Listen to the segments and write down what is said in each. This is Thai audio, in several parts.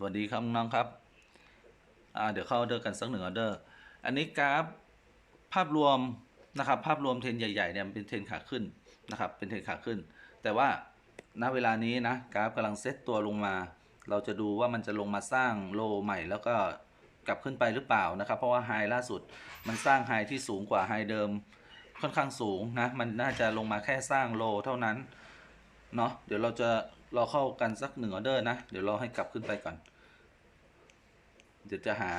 สวัสดีครับน้องครับอ่าเดี๋ยวเข้าออเดอร์กันสักหนึ่งออเดอร์ อันนี้กราฟภาพรวมนะครับภาพรวมเทรนใหญ่ๆเนี่ยเป็นเทรนขาขึ้นนะครับเป็นเทรนขาขึ้น แต่ว่าณเวลานี้นะกราฟกำลังเซตตัวลงมา เราจะดูว่ามันจะลงมาสร้างโลใหม่ แล้วก็กลับขึ้นไปหรือเปล่านะครับ เพราะว่าไฮล่าสุดมันสร้างไฮที่สูงกว่าไฮเดิมค่อนข้างสูงนะ มันน่าจะลงมาแค่สร้างโลเท่านั้น เนาะเดี๋ยวเราจะรอเข้ากันสักหนึ่งออเดอร์นะ เดี๋ยวรอให้กลับขึ้นไปก่อน เดี๋ยวจะหา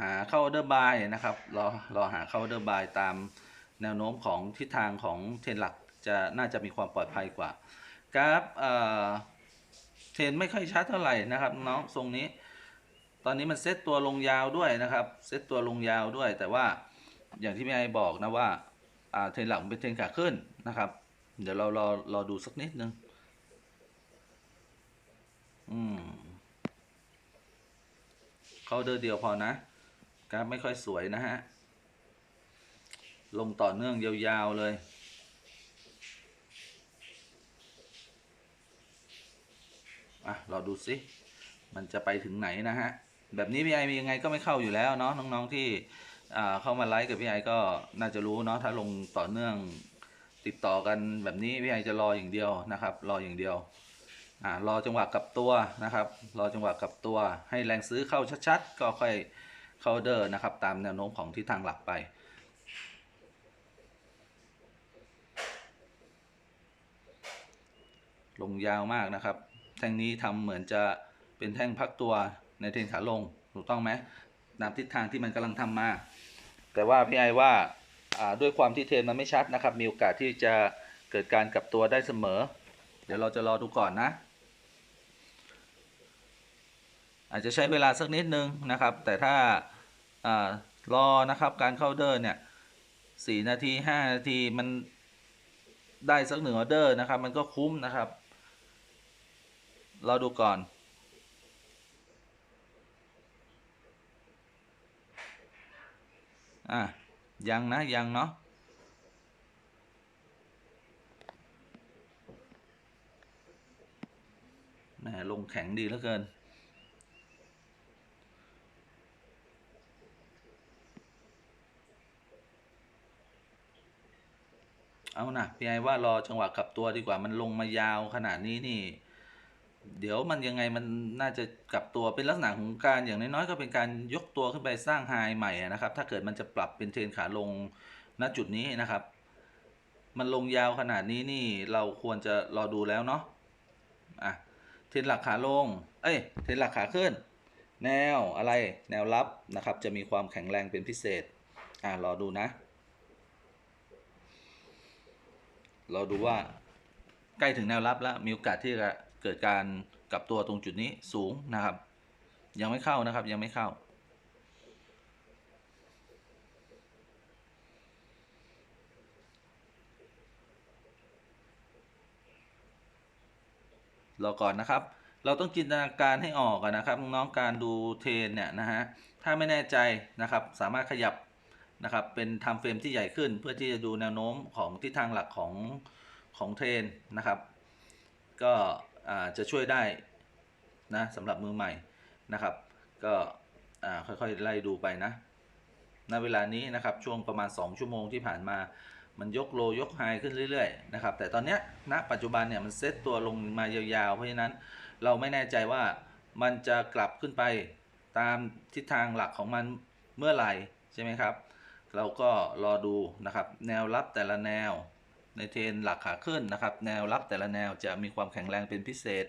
หาเข้าออเดอร์บายนะครับรอรอหาเข้าออเดอร์บายตามแนวโน้มของทิศทางของเทรนหลักจะน่าจะมีความปลอดภัยกว่ากราฟเทรนไม่ค่อยชัดเท่าไหร่นะครับน้องทรงนี้ ตอนนี้มันเซตตัวลงยาวด้วยนะครับเซตตัวลงยาวด้วย แต่ว่าอย่างที่พี่ไอบอกนะว่าเทรนหลักเป็นเทรนขาขึ้นนะครับ เดี๋ยวเรารอรอดูสักนิดนึงอืม เข้าเดอร์เดียวพอนะกราฟไม่ค่อยสวยนะฮะ ลงต่อเนื่องยาวๆเลย อะรอดูสิ มันจะไปถึงไหนนะฮะ แบบนี้พี่ไอมียังไงก็ไม่เข้าอยู่แล้วเนาะน้องๆที่เข้ามาไลฟ์กับพี่ไอก็น่าจะรู้เนาะถ้าลงต่อเนื่องติดต่อกันแบบนี้พี่ไอจะรออย่างเดียวนะครับ รออย่างเดียว อ่ารอจังหวะกลับตัวนะครับ รอจังหวะกลับตัว ให้แรงซื้อเข้าชัดๆ ก็ค่อยเข้าเดอร์นะครับ ตามแนวโน้มของทิศทางหลักไป ลงยาวมากนะครับ แท่งนี้ทำเหมือนจะเป็นแท่งพักตัวในเทรนขาลงถูกต้องไหมตามทิศทางที่มันกำลังทำมา แต่ว่าพี่ไอว่าด้วยความที่เทรนมันไม่ชัดนะครับ มีโอกาสที่จะเกิดการกลับตัวได้เสมอ เดี๋ยวเราจะรอดูก่อนนะ อาจจะใช้เวลาสักนิดนึงนะครับ แต่ถ้าอารอนะครับการเข้าเดอร์เนี่ยสี่นาทีห้านาทีมันได้สักหนึ่งออเดอร์นะครับ มันก็คุ้มนะครับ เรอดูก่อนอะยังนะยังเนาะแหมลงแข็งดีเหลือเกิน เอานะพี่ไอว่ารอจังหวะกลับตัวดีกว่ามันลงมายาวขนาดนี้นี่ เดี๋ยวมันยังไงมันน่าจะกลับตัวเป็นลักษณะของการอย่างน้อยๆก็เป็นการยกตัวขึ้นไปสร้างไฮใหม่นะครับ ถ้าเกิดมันจะปรับเป็นเทรนขาลงณจุดนี้นะครับ มันลงยาวขนาดนี้นี่เราควรจะรอดูแล้วเนาะอะเทรนหลักขาลง เอ้ยเทรนหลักขาขึ้น แนวอะไรแนวรับนะครับ จะมีความแข็งแรงเป็นพิเศษ อ่ารอดูนะ เราดูว่าใกล้ถึงแนวรับแล้วมีโอกาสที่จะเกิดการกลับตัวตรงจุดนี้สูงนะครับ ยังไม่เข้านะครับยังไม่เข้ารอก่อนนะครับ เราต้องจินตนาการให้ออกนะครับน้องๆการดูเทรนเนี่ยนะฮะถ้าไม่แน่ใจนะครับ สามารถขยับ นะครับเป็นไทม์เฟรมที่ใหญ่ขึ้น เพื่อที่จะดูแนวโน้มของทิศทางหลักของของเทรนนะครับ ก็จะช่วยได้นะสำหรับมือใหม่นะครับ ก็ค่อยๆไล่ดูไปนะณเวลานี้นะครับช่วงประมาณ 2 ชั่วโมงที่ผ่านมามันยกโลยกไฮขึ้นเรื่อยๆนะครับแต่ตอนนี้ยณปัจจุบันเนี่ยมันเซตตัวลงมายาวๆ เพราะฉะนั้นเราไม่แน่ใจว่ามันจะกลับขึ้นไปตามทิศทางหลักของมันเมื่อไหร่ใช่ไหมครับ เราก็รอดูนะครับแนวรับแต่ละแนวในเทรนหลักขาขึ้นนะครับ แนวรับแต่ละแนวจะมีความแข็งแรงเป็นพิเศษ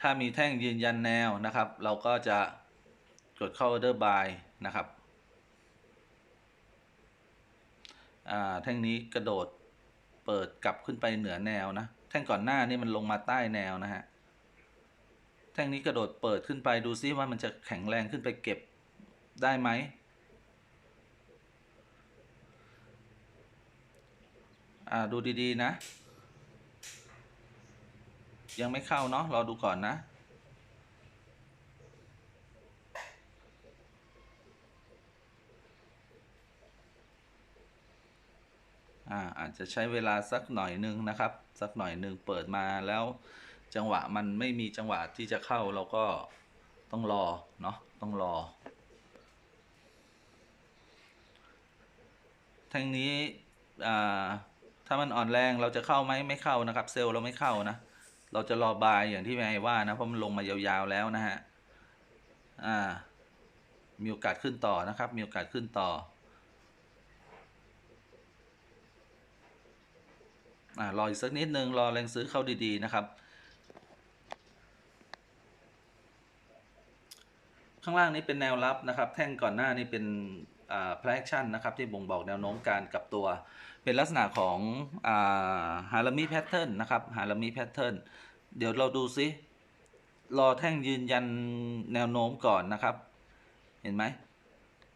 ถ้ามีแท่งยืนยันแนวนะครับ เราก็จะกดเข้า order buy นะครับแท่งนี้กระโดดเปิดกลับขึ้นไปเหนือแนวนะ แท่งก่อนหน้านี่มันลงมาใต้แนวนะฮะแท่งนี้กระโดดเปิดขึ้นไปดูซิว่ามันจะแข็งแรงขึ้นไปเก็บได้ไหม อ่าดูดีๆนะ ยังไม่เข้าเนาะรอดูก่อนนะอ่าอาจจะใช้เวลาสักหน่อยนึงนะครับ สักหน่อยนึงเปิดมาแล้วจังหวะมันไม่มีจังหวะที่จะเข้าเราก็ต้องรอเนาะต้องรอทางนี้อ่า ถ้ามันอ่อนแรงเราจะเข้าไหมไม่เข้านะครับ เซลล์เราไม่เข้านะ เราจะรอบายอย่างที่แม่ว่านะ เพราะมันลงมายาวๆแล้วนะฮะ อ่า มีโอกาสขึ้นต่อนะครับ มีโอกาสขึ้นต่อ อ่ารออีกสักนิดนึง รอแรงซื้อเข้าดีๆนะครับ ข้างล่างนี้เป็นแนวรับนะครับ แท่งก่อนหน้านี้เป็นอ่า play action นะครับ ที่บ่งบอกแนวโน้มการกลับตัว เป็นลักษณะของอ่าฮารามิแพทเทิร์นนะครับฮารามิแพทเทิร์นเดี๋ยวเราดูซิรอแท่งยืนยันแนวโน้มก่อนนะครับ เห็นไหม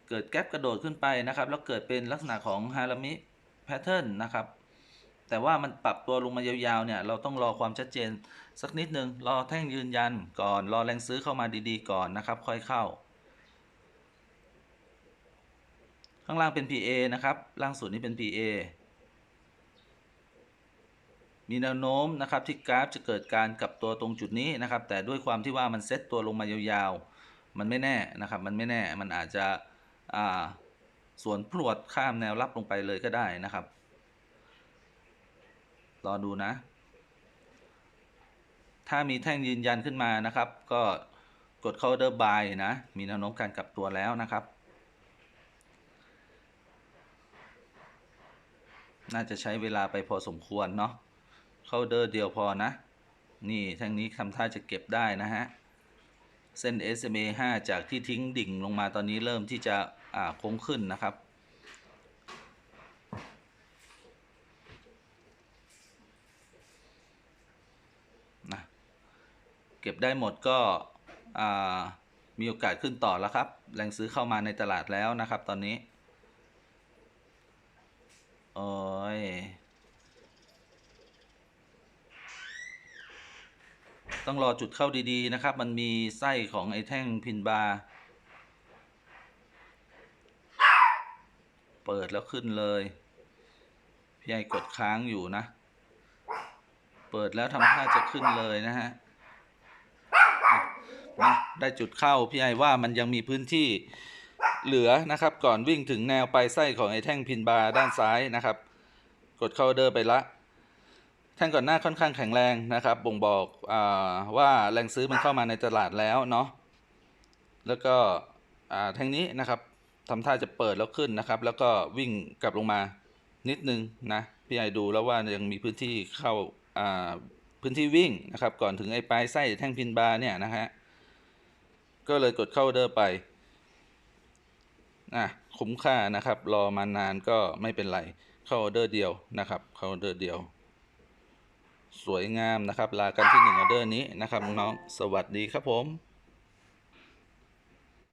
เกิดแก๊ปกระโดดขึ้นไปนะครับ แล้วเกิดเป็นลักษณะของฮารามิแพทเทิร์นนะครับ แต่ว่ามันปรับตัวลงมายาวๆเนี่ย เราต้องรอความชัดเจนสักนิดนึง รอแท่งยืนยันก่อน รอแรงซื้อเข้ามาดีๆก่อนนะครับ ค่อยเข้า ข้างล่างเป็น PA นะครับ ล่างสุดนี้เป็น PA มีแนวโน้มนะครับที่กราฟจะเกิดการกลับตัวตรงจุดนี้นะครับ แต่ด้วยความที่ว่ามันเซตตัวลงมายาวๆ มันไม่แน่นะครับ มันไม่แน่ มันอาจจะอ่าสวนพรวดข้ามแนวรับลงไปเลยก็ได้นะครับ รอดูนะ ถ้ามีแท่งยืนยันขึ้นมานะครับ ก็กดเข้า order buy นะ มีแนวโน้มการกลับตัวแล้วนะครับ น่าจะใช้เวลาไปพอสมควรเนาะ เข้าเดอร์เดียวพอนะ นี่ทางนี้ทำท่าจะเก็บได้นะฮะ เส้น SMA 5 จากที่ทิ้งดิ่งลงมาตอนนี้เริ่มที่จะอ่าโค้งขึ้นนะครับนะเก็บได้หมดก็อ่ามีโอกาสขึ้นต่อแล้วครับ แรงซื้อเข้ามาในตลาดแล้วนะครับตอนนี้ โอ้ย ต้องรอจุดเข้าดีๆนะครับ มันมีไส้ของไอ้แท่งพินบาร์เปิดแล้วขึ้นเลย พี่ไอกดค้างอยู่นะ เปิดแล้วทำท่าจะขึ้นเลยนะฮะมาได้จุดเข้า พี่ไอว่ามันยังมีพื้นที่เหลือนะครับ ก่อนวิ่งถึงแนวปลายไส้ของไอ้แท่งพินบาร์ด้านซ้ายนะครับ กดเข้าเดอร์ไปละ แท่งก่อนหน้าค่อนข้างแข็งแรงนะครับ บ่งบอกอว่าแรงซื้อมันเข้ามาในตลาดแล้วเนาะ แล้วก็แท่งนี้นะครับทำท่าจะเปิดแล้วขึ้นนะครับ แล้วก็วิ่งกลับลงมานิดนึงนะ พี่ไอดูแล้วว่ายังมีพื้นที่เข้าพื้นที่วิ่งนะครับ ก่อนถึงไอ้ปลายไส้แท่งพินบาร์เนี่ยนะฮะ ก็เลยกดเข้าเดอร์ไปอะคุ้มค่านะครับ รอมานานก็ไม่เป็นไร เข้าเดอร์เดียวนะครับ เข้าเดอร์เดียว สวยงามนะครับ ลากันที่หนึ่งออเดอร์นี้นะครับน้องๆสวัสดีครับผม